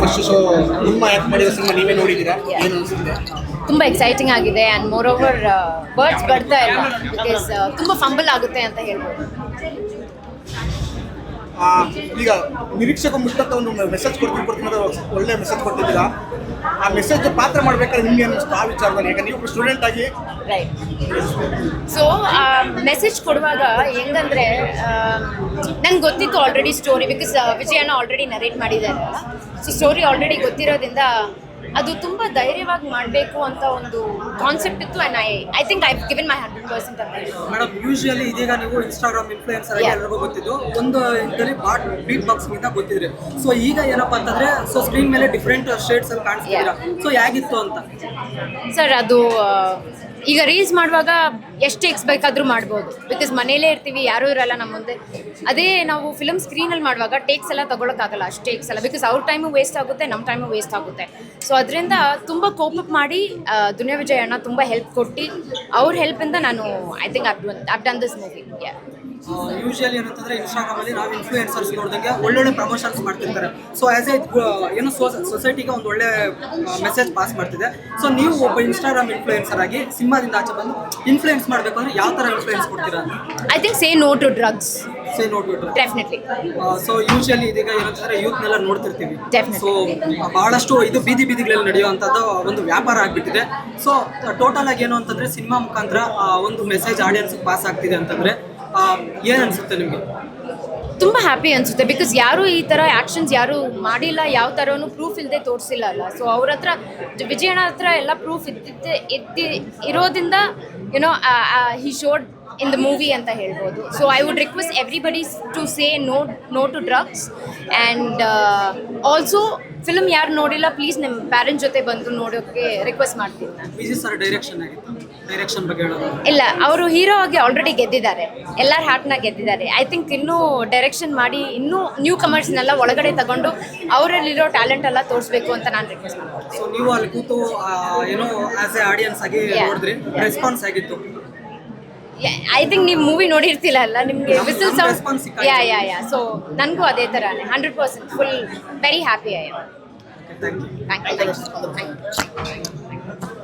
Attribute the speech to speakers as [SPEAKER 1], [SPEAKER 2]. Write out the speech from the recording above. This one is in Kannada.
[SPEAKER 1] ಫಸ್ಟ್
[SPEAKER 2] ತುಂಬ ಎಕ್ಸೈಟಿಂಗ್ ಆಗಿದೆ ಆ್ಯಂಡ್ ಮೋರ್ ಓವರ್ ಬರ್ಡ್ಸ್ ಬರ್ತಾ ಇಲ್ಲ. ತುಂಬ ಫಂಬಲ್ ಆಗುತ್ತೆ ಅಂತ ಹೇಳ್ಬೋದು.
[SPEAKER 1] ಈಗ ನಿರೀಕ್ಷಕ ಮುಟ್ಟಂತ ಒಂದು ಮೆಸೇಜ್ ಕೊಡ್ತೀನಿ ಕೊಡ್ತೀನಿ ಒಳ್ಳೆ ಮೆಸೇಜ್ ಕೊಟ್ಟಿದ್ದೀರಾ. ಆ ಮೆಸೇಜ್ ಪಾತ್ರ ಮಾಡ್ಬೇಕಾದ್ರೆ ನಿಮ್ಗೆ ಅನ್ನಿಸ್ತು ಆ ವಿಚಾರದಲ್ಲಿ. ಯಾಕಂದ್ರೆ ನೀವು ಸ್ಟೂಡೆಂಟ್ ಆಗಿ
[SPEAKER 2] ರೈಟ್ ಸೊ ಮೆಸೇಜ್ ಕೊಡುವಾಗ ಹೆಂಗಂದ್ರೆ ನಂಗೆ ಗೊತ್ತಿತ್ತು ಆಲ್ರೆಡಿ ಸ್ಟೋರಿ ಬಿಕಾಸ್ ವಿಜಯನ ಆಲ್ರೆಡಿ ನರೇಟ್ ಮಾಡಿದ್ದಾರೆ ಸೊ ಸ್ಟೋರಿ ಆಲ್ರೆಡಿ ಗೊತ್ತಿರೋದ್ರಿಂದ ಅದು ತುಂಬ ಧೈರ್ಯವಾಗಿ ಮಾಡಬೇಕು ಅಂತ ಒಂದು ಕಾನ್ಸೆಪ್ಟ್ ಇತ್ತು and I I think I given my hundred percent ಅಂತ
[SPEAKER 3] ಮೇಡಮ್ ಯೂಶಲಿ ಇದೀಗ ನೀವು ಇನ್ಸ್ಟಾಗ್ರಾಮ್ ಇನ್ಫ್ಲೂಯೆನ್ಸರ್. ಎಲ್ಲರಿಗೂ ಗೊತ್ತಿದ್ದು. ಒಂದು ಇದರಲ್ಲಿ ಬಾಟ್ ಬೀಟ್ ಬಾಕ್ಸ್ ಇಂದ ಗೊತ್ತಿದ್ರೆ. ಸೊ ಈಗ ಏನಪ್ಪ ಅಂತಂದ್ರೆ ಸೊ ಸ್ಕ್ರೀನ್ ಮೇಲೆ ಡಿಫ್ರೆಂಟ್ ಶೇಡ್ಸ್ ಅಲ್ಲಿ ಕಾಣಿಸ್ತೀರಾ ಸೊ ಹೇಗಿತ್ತು ಅಂತ?
[SPEAKER 2] ಸರ್ ಅದು ಆ, ಈಗ ರೀಲ್ಸ್ ಮಾಡುವಾಗ ಎಷ್ಟು ಎಕ್ಸ್ ಬೇಕಾದರೂ ಮಾಡ್ಬೋದು. ಬಿಕಾಸ್ ಮನೇಲೇ ಇರ್ತೀವಿ, ಯಾರೂ ಇರಲ್ಲ ನಮ್ಮ ಮುಂದೆ. ಅದೇ ನಾವು ಫಿಲಮ್ ಸ್ಕ್ರೀನಲ್ಲಿ ಮಾಡುವಾಗ ಟೇಕ್ಸ್ ಎಲ್ಲ ತಗೊಳಕ್ಕಾಗಲ್ಲ, ಅಷ್ಟು ಟೇಕ್ಸ್ ಎಲ್ಲ. ಬಿಕಾಸ್ ಅವ್ರ ಟೈಮು ವೇಸ್ಟ್ ಆಗುತ್ತೆ, ನಮ್ಮ ಟೈಮು ವೇಸ್ಟ್ ಆಗುತ್ತೆ. ಸೊ ಅದರಿಂದ ತುಂಬ ಕೋಪಪ್ ಮಾಡಿ ದುನಿಯಾ ವಿಜಯ್ ಅಣ್ಣ ತುಂಬ ಹೆಲ್ಪ್ ಕೊಟ್ಟು, ಅವ್ರ ಹೆಲ್ಪಿಂದ ನಾನು I think up done this movie
[SPEAKER 3] usually ಏನಂತಂದ್ರೆ ಇನ್ಸ್ಟಾಗ್ರಾಮ್ ಅಲ್ಲಿ ನಾವು ಇನ್ಫ್ಲೂಯೆನ್ಸರ್ಸ್ ನೋಡಿದಂಗೆ ಒಳ್ಳೊಳ್ಳೆ ಪ್ರಮೋಷನ್ಸ್ ಮಾಡ್ತಿರ್ತಾರೆ. ಸೊ ಆಸ್ ಎ ಏನು ಸೊಸೈಟಿಗೆ ಒಂದು ಒಳ್ಳೆ ಮೆಸೇಜ್ ಪಾಸ್ ಮಾಡ್ತಿದೆ. ಸೊ ನೀವು ಒಬ್ಬ ಇನ್ಸ್ಟಾಗ್ರಾಮ್ ಇನ್ಫ್ಲೂಯೆನ್ಸರ್ ಆಗಿ ಸಿನಿಮಾದಿಂದ ಆಚೆ ಬಂದು ಇನ್ಫ್ಲೂಯೆನ್ಸ್ ಮಾಡಬೇಕು ಅಂದ್ರೆ ಯಾವ ತರ ಇನ್ಫ್ಲೂಯೆನ್ಸ್ ಕೊಡ್ತೀರಾ?
[SPEAKER 2] I think say no to drugs
[SPEAKER 3] say no to drugs
[SPEAKER 2] definitely
[SPEAKER 3] so usually ಇದೀಗ ಏನಂತಂದ್ರೆ ಯೂತ್ನೆಲ್ಲ ನೋಡ್ತಿರ್ತೀವಿ. ಸೊ ಬಹಳಷ್ಟು ಇದು ಬೀದಿ ಬೀದಿಗಳಲ್ಲಿ ನಡೆಯುವಂತದ್ದು ಒಂದು ವ್ಯಾಪಾರ ಆಗ್ಬಿಟ್ಟಿದೆ. ಸೊ ಟೋಟಲ್ ಆಗಿ ಏನು ಅಂತಂದ್ರೆ ಸಿನಿಮಾ ಮುಖಾಂತರ ಒಂದು ಮೆಸೇಜ್ ಆಡಿಯನ್ಸ್ ಪಾಸ್ ಆಗ್ತಿದೆ ಅಂತಂದ್ರೆ ಏನ್ ಅನ್ಸುತ್ತೆ ನಿಮಗೆ?
[SPEAKER 2] ತುಂಬಾ ಹ್ಯಾಪಿ ಅನ್ಸುತ್ತೆ ಬಿಕಾಸ್ ಯಾರು ಈ ಥರ ಆ್ಯಕ್ಷನ್ಸ್ ಯಾರು ಮಾಡಿಲ್ಲ, ಯಾವ ಥರನೂ ಪ್ರೂಫ್ ಇಲ್ಲದೆ ತೋರಿಸಿಲ್ಲ ಅಲ್ಲ. ಸೊ ಅವ್ರ ಹತ್ರ, ವಿಜಯಣ್ಣ ಹತ್ರ ಎಲ್ಲ ಪ್ರೂಫ್ ಇದ್ದಿದ್ದೆ, ಇದ್ದಿ, ಇರೋದ್ರಿಂದ you know he showed in the movie ಅಂತ ಹೇಳ್ಬೋದು. So I would request everybody to say no no to drugs and also film ಯಾರು ನೋಡಿಲ್ಲ ಪ್ಲೀಸ್ ನಿಮ್ಮ ಪ್ಯಾರೆಂಟ್ ಜೊತೆ ಬಂದು ನೋಡೋಕ್ಕೆ ರಿಕ್ವೆಸ್ಟ್ ಮಾಡ್ತೀನಿ ನಾನು.
[SPEAKER 3] ವಿಜಿ ಸರ್ ಡೈರೆಕ್ಷನ್ ಆಗಿತ್ತು ಡೈರೆಕ್ಷನ್ ಬಗ್ಗೆ ಹೇಳೋದು?
[SPEAKER 2] ಇಲ್ಲ ಅವರು ಹೀರೋ ಆಗಿ ಆಲ್ರೆಡಿ ಗೆದ್ದಿದ್ದಾರೆ. ಎಲ್ಲರ ಹಾರ್ಟ್ನ ಗೆದ್ದಿದ್ದಾರೆ. ಐ ಥಿಂಕ್ ಇನ್ನೂ ಡೈರೆಕ್ಷನ್ ಮಾಡಿ ಇನ್ನೂ ನ್ಯೂ ಕಮರ್ಸ್ನೆಲ್ಲ ಒಳಗಡೆ ತಗೊಂಡು ಅವರಲ್ಲಿರೋ ಟ್ಯಾಲೆಂಟ್ ಎಲ್ಲ ತೋರಿಸ್ಬೇಕು ಅಂತ ನಾನು ರಿಕ್ವೆಸ್ಟ್ ಮಾಡ್ತೀನಿ
[SPEAKER 3] ಸೊ ನೀವು ಅಲ್ಲಿ ಕೂತು ಆ, ಏನೋ ಆಸ್ ಎ ಆಡಿಯನ್ಸ್ ಆಗಿ
[SPEAKER 2] Yeah.
[SPEAKER 3] ನೋಡಿದ್ರಿ. ರೆಸ್ಪಾನ್ಸ್ ಆಗಿತ್ತು
[SPEAKER 2] ಐ ಥಿಂಕ್ ನೀವು ಮೂವಿ ನೋಡಿರ್ತಿಲ್ಲ ಅಲ್ಲ? ನಿಮಗೆ
[SPEAKER 3] ನಮ್-
[SPEAKER 2] whistle sound. Yeah yeah yeah so ನನಗೂ ಅದೇ ಥರನೇ hundred percent full very happy I thank you thank you